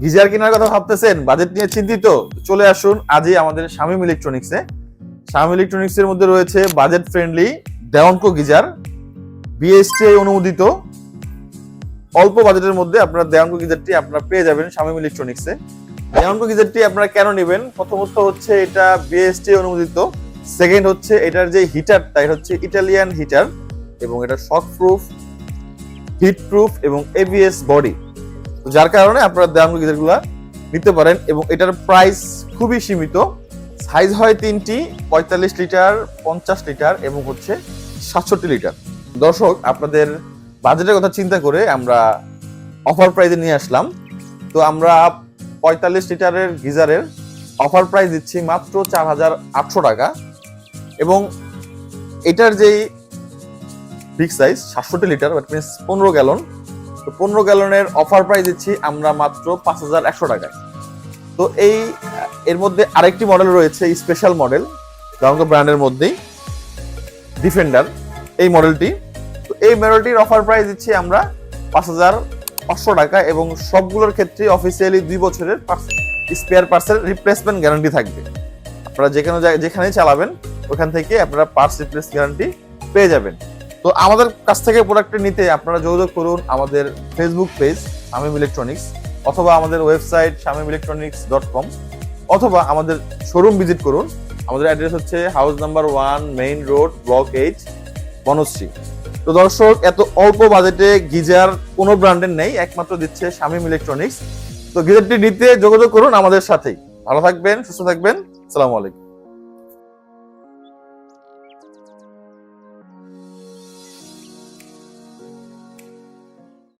Geyser কেনার কথা ভাবতেছেন বাজেট নিয়ে চিন্তিত, চলে আসুন আজই আমাদের শামিম ইলেকট্রনিক্সে ইলেকট্রনিক্স এর মধ্যে রয়েছে বাজেট ফ্রেন্ডলি দেওয়ানকো গিজার বিএসটিআই অনুমোদিত। অল্প বাজেটের মধ্যে আপনার দেওয়ানকো গিজারটি আপনারা পেয়ে যাবেন শামিম ইলেকট্রনিক্সে দেওয়ানকো গিজারটি আপনারা কেন নেবেন? প্রথমত হচ্ছে এটা বিএসটিআই অনুমোদিত। সেকেন্ড হচ্ছে এটার যে হিটারটা এটা হচ্ছে ইটালিয়ান হিটার এবং এটা শক প্রুফ হিট প্রুফ এবং এবিএস বডি তো যার কারণে আপনারা দেওয়ানকো গিজারগুলো নিতে পারেন এবং এটার প্রাইস খুবই সীমিত। সাইজ হয় তিনটি, পঁয়তাল্লিশ লিটার, পঞ্চাশ লিটার এবং হচ্ছে সাতষট্টি লিটার। দর্শক, আপনাদের বাজেটের কথা চিন্তা করে আমরা অফার প্রাইজে নিয়ে আসলাম। তো আমরা পঁয়তাল্লিশ লিটারের গিজারের অফার প্রাইস দিচ্ছি মাত্র চার হাজার আটশো টাকা এবং এটার যেই বিগ সাইজ সাতষট্টি লিটার দ্যাট মিনস পনেরো গ্যালন তো পনেরো গ্যালনের অফার প্রাইস দিচ্ছি, আমরা মাত্র পাঁচ হাজার একশো টাকায়। তো এই, এর মধ্যে আরেকটি মডেল রয়েছে স্পেশাল মডেল দামকো ব্র্যান্ডের মধ্যেই ডিফেন্ডার এই মডেলটি তো এই মডেলটির অফার প্রাইস দিচ্ছি আমরা পাঁচ হাজার পাঁচশো টাকা এবং সবগুলোর ক্ষেত্রে অফিসিয়ালি দুই বছরের স্পেয়ার পার্সের রিপ্লেসমেন্ট গ্যারান্টি থাকবে। আপনারা যেখানে যেখানেই চালাবেন, ওখান থেকে আপনারা পার্টস রিপ্লেস গ্যারান্টি পেয়ে যাবেন। তো আমাদের কাছ থেকে প্রোডাক্টটি নিতে আপনারা যোগাযোগ করুন আমাদের ফেসবুক পেজ শামিম ইলেকট্রনিক্স অথবা আমাদের website Shamim electronics dot com অথবা আমাদের শোরুম ভিজিট করুন। আমাদের অ্যাড্রেস হচ্ছে house number one main road block H Banasree তো দর্শক, এত অল্প বাজেটে গিজার কোনো ব্র্যান্ডের নেই, একমাত্র দিচ্ছে শামিম ইলেকট্রনিক্স তো গিজারটি নিতে যোগাযোগ করুন আমাদের সাথেই। ভালো থাকবেন, সুস্থ থাকবেন। আসসালামু আলাইকুম।